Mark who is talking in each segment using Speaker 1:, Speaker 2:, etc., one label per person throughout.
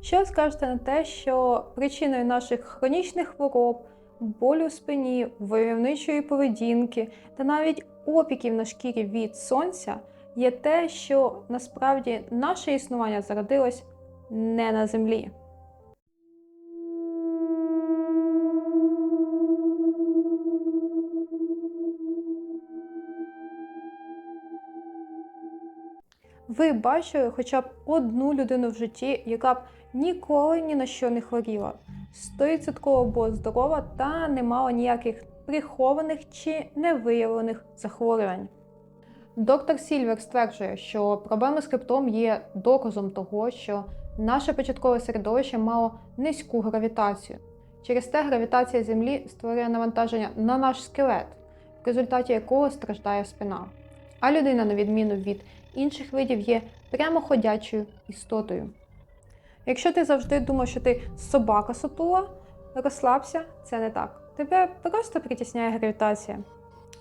Speaker 1: Що скажете на те, що причиною наших хронічних хвороб, болю в спині, войовничої поведінки та навіть опіків на шкірі від сонця є те, що насправді наше існування зародилось не на землі. Ви бачили хоча б одну людину в житті, яка б ніколи ні на що не хворіла, стовідсотково була здорова та не мала ніяких прихованих чи невиявлених захворювань. Доктор Сільвер стверджує, що проблеми з хребтом є доказом того, що наше початкове середовище мало низьку гравітацію. Через те гравітація Землі створює навантаження на наш скелет, в результаті якого страждає спина. А людина, на відміну від інших видів, є прямоходячою істотою. Якщо ти завжди думав, що ти собака сутула, розслабся, це не так. Тебе просто притісняє гравітація.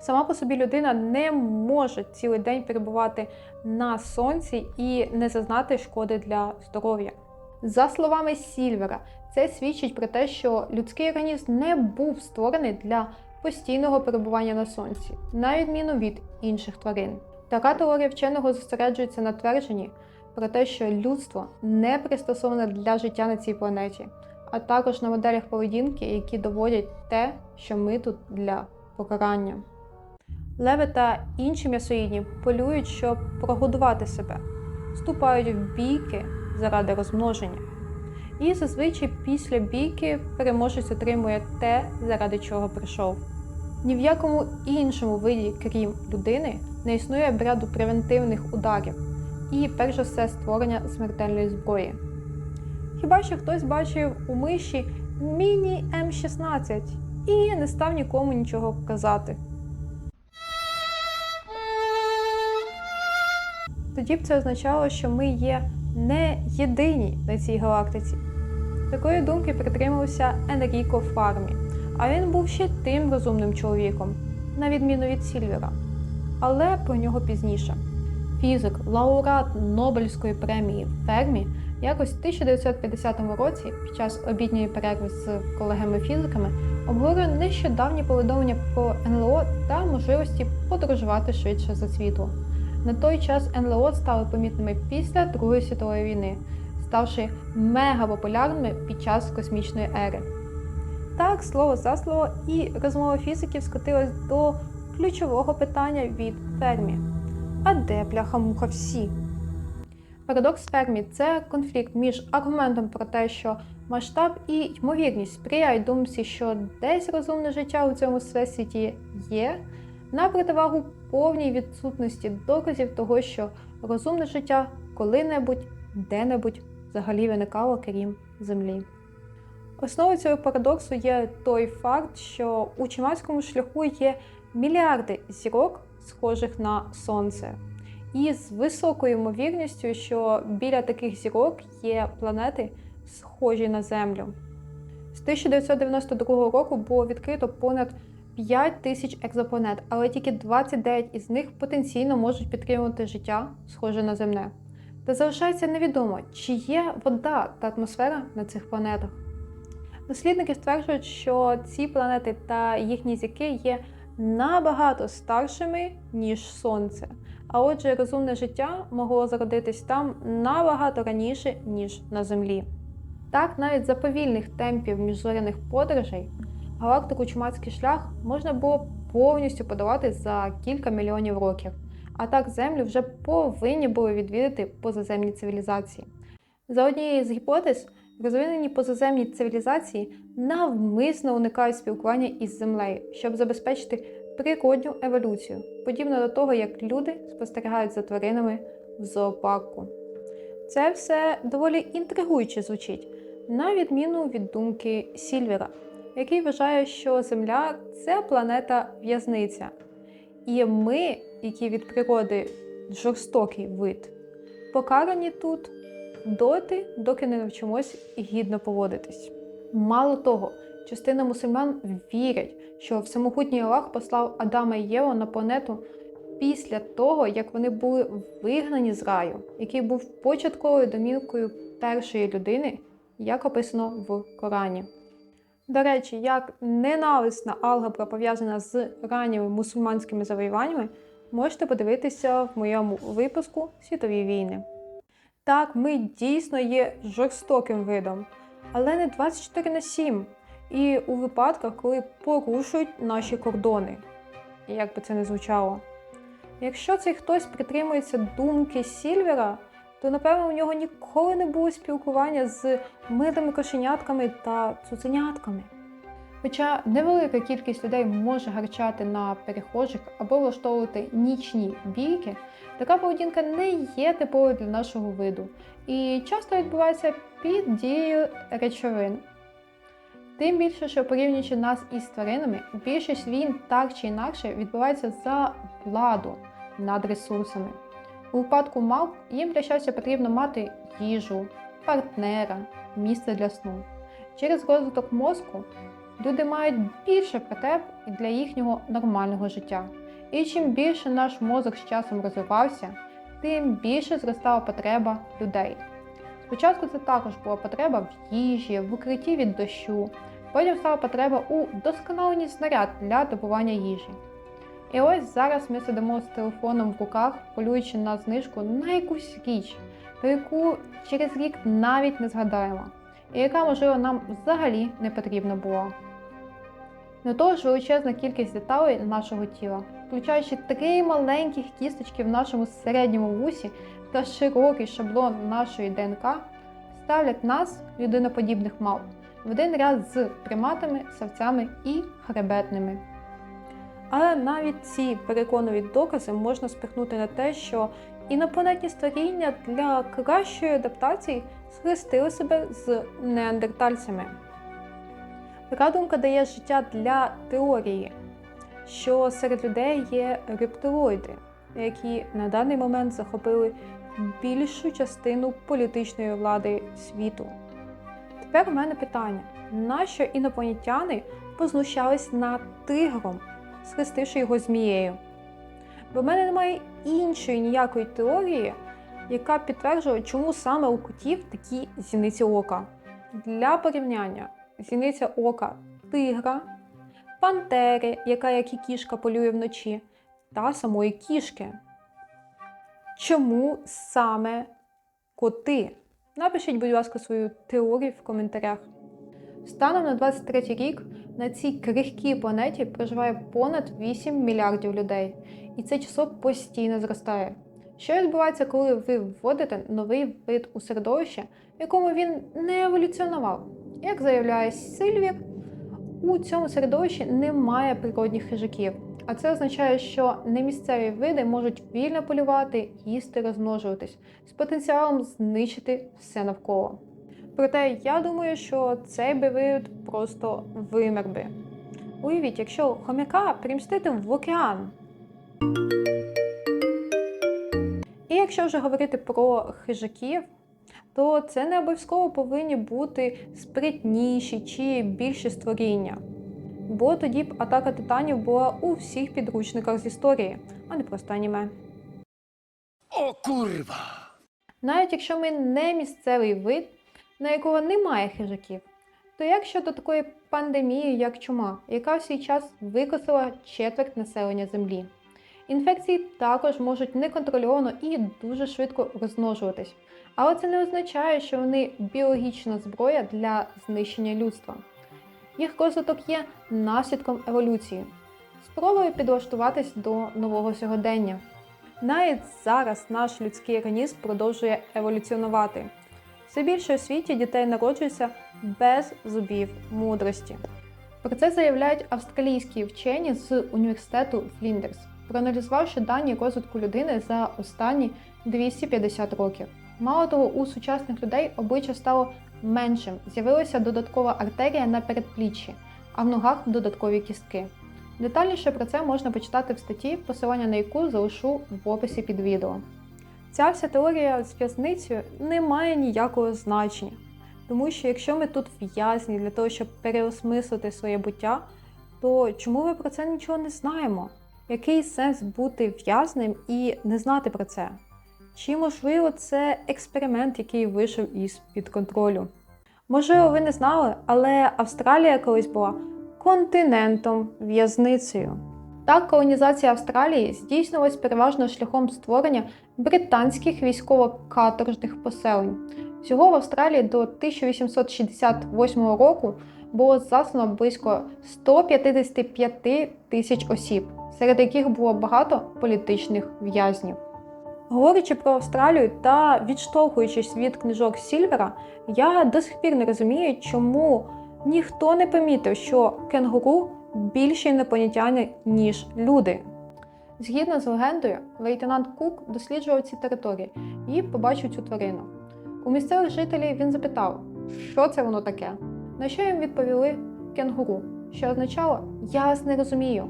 Speaker 1: Сама по собі людина не може цілий день перебувати на сонці і не зазнати шкоди для здоров'я. За словами Сільвера, це свідчить про те, що людський організм не був створений для постійного перебування на сонці, на відміну від інших тварин. Така теорія вченого зосереджується на твердженні про те, що людство не пристосоване для життя на цій планеті, а також на моделях поведінки, які доводять те, що ми тут для покарання. Леви та інші м'ясоїдні полюють, щоб прогодувати себе, вступають в бійки заради розмноження. І зазвичай після бійки переможець отримує те, заради чого прийшов. Ні в якому іншому виді, крім людини, не існує обряду превентивних ударів і, перш за все, створення смертельної зброї. Хіба що хтось бачив у миші міні М16 і не став нікому нічого казати. Тоді б це означало, що ми є не єдині на цій галактиці. Такої думки притримався Енріко Фармі, а він був ще тим розумним чоловіком, на відміну від Сільвера. Але про нього пізніше. Фізик, лауреат Нобелівської премії Фермі, якось в 1950 році, під час обідньої перерви з колегами-фізиками, обговорює нещодавні повідомлення про НЛО та можливості подорожувати швидше за світло. На той час НЛО стали помітними після Другої світової війни, ставши мегапопулярними під час космічної ери. Так, слово за слово, і розмова фізиків скотилась до ключового питання від Фермі. А де бляха-муха всі? Парадокс Фермі це конфлікт між аргументом про те, що масштаб і ймовірність сприяють думці, що десь розумне життя у цьому всесвіті є, на противагу повній відсутності доказів того, що розумне життя коли-небудь, де-небудь взагалі виникало крім Землі. Основою цього парадоксу є той факт, що у чимальському шляху є мільярди зірок, схожих на Сонце, і з високою ймовірністю, що біля таких зірок є планети, схожі на Землю. З 1992 року було відкрито понад 5 тисяч екзопланет, але тільки 29 із них потенційно можуть підтримувати життя, схоже на земне. Та залишається невідомо, чи є вода та атмосфера на цих планетах. Дослідники стверджують, що ці планети та їхні зірки є набагато старшими, ніж Сонце. А отже, розумне життя могло зародитись там набагато раніше, ніж на Землі. Так, навіть за повільних темпів міжзоряних подорожей галактику Чумацький шлях можна було повністю подолати за кілька мільйонів років. А так Землю вже повинні були відвідати позаземні цивілізації. За однією з гіпотез, розвинені позаземні цивілізації навмисно уникають спілкування із Землею, щоб забезпечити природню еволюцію, подібно до того, як люди спостерігають за тваринами в зоопарку. Це все доволі інтригуюче звучить, на відміну від думки Сільвера, який вважає, що Земля це планета в'язниця. І ми, які від природи жорстокий вид, покарані тут доти, доки не навчимось гідно поводитись. Мало того, частина мусульман вірять, що всемогутній Аллах послав Адама і Єву на планету після того, як вони були вигнані з раю, який був початковою домівкою першої людини, як описано в Корані. До речі, як ненависна алгебра пов'язана з ранніми мусульманськими завоюваннями, можете подивитися в моєму випуску Світові війни. Так, ми дійсно є жорстоким видом, але не 24 на 7. І у випадках, коли порушують наші кордони, як би це не звучало. Якщо цей хтось притримується думки Сільвера, то напевно у нього ніколи не було спілкування з милими кошенятками та цуценятками. Хоча невелика кількість людей може гарчати на перехожих або влаштовувати нічні бійки, така поведінка не є типовою для нашого виду і часто відбувається під дією речовин. Тим більше, що порівнюючи нас із тваринами, більшість війн так чи інакше відбувається за владу над ресурсами. У випадку мавп їм для щастя потрібно мати їжу, партнера, місце для сну. Через розвиток мозку люди мають більше потреб для їхнього нормального життя. І чим більше наш мозок з часом розвивався, тим більше зростала потреба людей. Спочатку це також була потреба в їжі, в укритті від дощу, потім стала потреба у досконаленні снаряд для добування їжі. І ось зараз ми сидимо з телефоном в руках, полюючи на знижку на якусь річ, про яку через рік навіть не згадаємо, і яка, можливо, нам взагалі не потрібна була. До того ж, величезна кількість деталей нашого тіла, включаючи три маленьких кісточки в нашому середньому вусі та широкий шаблон нашої ДНК, ставлять нас, людиноподібних мав, в один ряд з приматами, савцями і хребетними. Але навіть ці переконливі докази можна спихнути на те, що інопланетні створіння для кращої адаптації схрестили себе з неандертальцями. Така думка дає життя для теорії, що серед людей є рептилоїди, які на даний момент захопили більшу частину політичної влади світу. Тепер у мене питання: нащо інопланетяни познущались над тигром, схрестивши його змією? Бо в мене немає іншої ніякої теорії, яка підтверджує, чому саме у котів такі зіниці ока. Для порівняння зіниця ока тигра, пантери, яка як і кішка полює вночі, та самої кішки. Чому саме коти? Напишіть, будь ласка, свою теорію в коментарях. Станом на 23 рік на цій крихкій планеті проживає понад 8 мільярдів людей, і це число постійно зростає. Що відбувається, коли ви вводите новий вид у середовище, в якому він не еволюціонував? Як заявляє Сильвір, у цьому середовищі немає природних хижаків, а це означає, що немісцеві види можуть вільно полювати, їсти, розмножуватись з потенціалом знищити все навколо. Проте я думаю, що цей би вид просто вимер би. Уявіть, якщо хомяка примістити в океан. І якщо вже говорити про хижаків, то це не обов'язково повинні бути спритніші чи більші створіння. Бо тоді б атака титанів була у всіх підручниках з історії, а не просто аніме.
Speaker 2: O kurwa!
Speaker 1: Навіть якщо ми не місцевий вид, на якого немає хижаків, то як щодо такої пандемії, як чума, яка в свій час викосила четверть населення Землі? Інфекції також можуть неконтрольовано і дуже швидко розмножуватись, але це не означає, що вони біологічна зброя для знищення людства. Їх розвиток є наслідком еволюції, спробою підлаштуватись до нового сьогодення. Навіть зараз наш людський організм продовжує еволюціонувати. Все більше у світі дітей народжується без зубів мудрості. Про це заявляють австралійські вчені з університету Фліндерс, проаналізувавши дані розвитку людини за останні 250 років. Мало того, у сучасних людей обличчя стало меншим, з'явилася додаткова артерія на передпліччі, а в ногах додаткові кістки. Детальніше про це можна почитати в статті, посилання на яку залишу в описі під відео. Ця вся теорія з в'язницею не має ніякого значення, тому що якщо ми тут в'язні для того, щоб переосмислити своє буття, то чому ми про це нічого не знаємо? Який сенс бути в'язним і не знати про це? Чи можливо це експеримент, який вийшов із під контролю? Можливо, ви не знали, але Австралія колись була континентом в'язницею. Так, колонізація Австралії здійснилась переважно шляхом створення британських військово-каторжних поселень. Всього в Австралії до 1868 року було заслано близько 155 тисяч осіб, серед яких було багато політичних в'язнів. Говорячи про Австралію та відштовхуючись від книжок Сільвера, я до сих пір не розумію, чому ніхто не помітив, що кенгуру більші інопланетяни, ніж люди. Згідно з легендою, лейтенант Кук досліджував ці території і побачив цю тварину. У місцевих жителів він запитав, що це воно таке. На що їм відповіли кенгуру, що означало Я вас не розумію.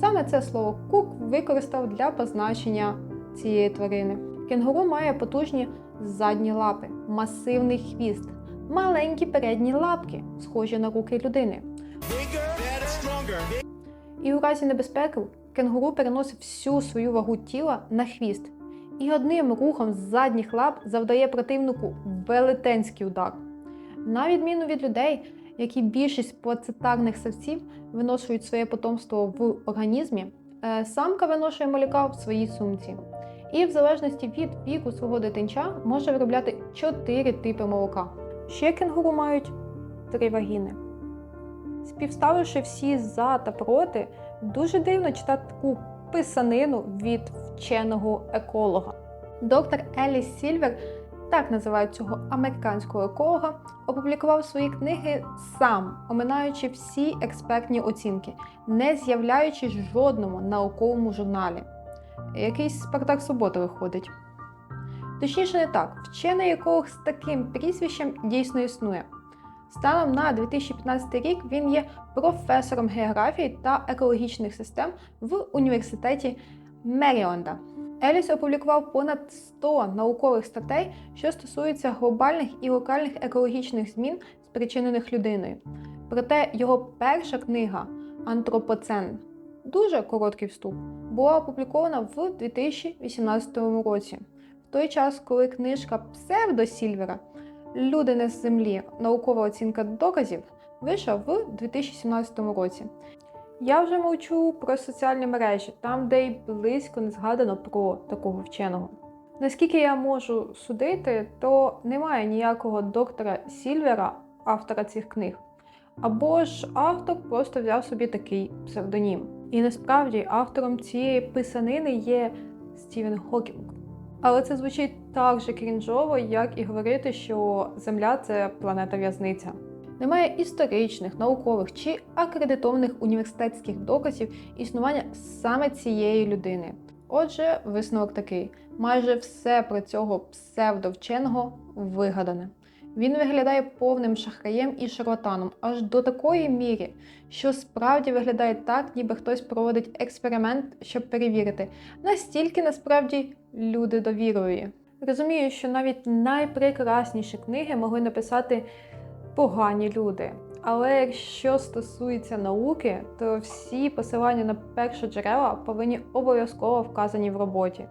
Speaker 1: Саме це слово Кук використав для позначення цієї тварини. Кенгуру має потужні задні лапи, масивний хвіст, маленькі передні лапки, схожі на руки людини. І у разі небезпеки кенгуру переносить всю свою вагу тіла на хвіст і одним рухом з задніх лап завдає противнику велетенський удар. На відміну від людей, які більшість плацетарних савців виношують своє потомство в організмі, е, самка виношує малюка в своїй сумці. І в залежності від віку свого дитинча може виробляти 4 типи молока. Ще кенгуру мають три вагіни. Співставивши всі за та проти, дуже дивно читати таку писанину від вченого еколога. Доктор Еліс Сільвер, так називають цього американського еколога, опублікував свої книги сам, оминаючи всі експертні оцінки, не з'являючись жодному науковому журналі. Якийсь Спартак Субота виходить. Точніше, не так, вчений еколог з таким прізвищем дійсно існує. Станом на 2015 рік він є професором географії та екологічних систем в університеті Меріленда. Еліс опублікував понад 100 наукових статей, що стосуються глобальних і локальних екологічних змін, спричинених людиною. Проте його перша книга Антропоцен дуже короткий вступ, була опублікована в 2018 році, в той час, коли книжка Псевдо Сільвера Люди не з землі. Наукова оцінка доказів вийшла в 2017 році. Я вже мовчу про соціальні мережі, там, де й близько не згадано про такого вченого. Наскільки я можу судити, то немає ніякого доктора Сільвера, автора цих книг. Або ж автор просто взяв собі такий псевдонім. І насправді автором цієї писанини є Стівен Хокінг. Але це звучить так же крінжово, як і говорити, що Земля це планета в'язниця. Немає історичних, наукових чи акредитованих університетських доказів існування саме цієї людини. Отже, висновок такий: майже все про цього псевдовченого вигадане. Він виглядає повним шахраєм і шарлатаном аж до такої міри, що справді виглядає так, ніби хтось проводить експеримент, щоб перевірити, настільки насправді люди довірує. Розумію, що навіть найпрекрасніші книги могли написати погані люди. Але якщо стосується науки, то всі посилання на першоджерела повинні обов'язково вказані в роботі,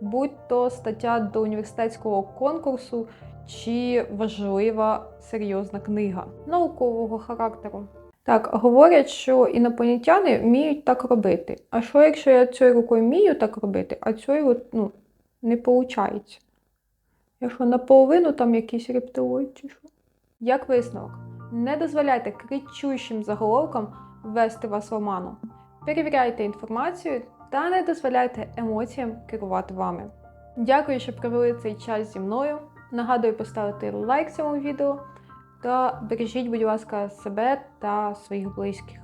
Speaker 1: будь то стаття до університетського конкурсу чи важлива серйозна книга наукового характеру. Так, говорять, що інопланетяни вміють так робити. А що якщо я цією рукою вмію так робити, а цією ну, не виходить? Якщо наполовину там якийсь рептилоїд чи що? Як висновок, не дозволяйте кричущим заголовкам ввести вас в оману. Перевіряйте інформацію та не дозволяйте емоціям керувати вами. Дякую, що провели цей час зі мною. Нагадую поставити лайк цьому відео та бережіть, будь ласка, себе та своїх близьких.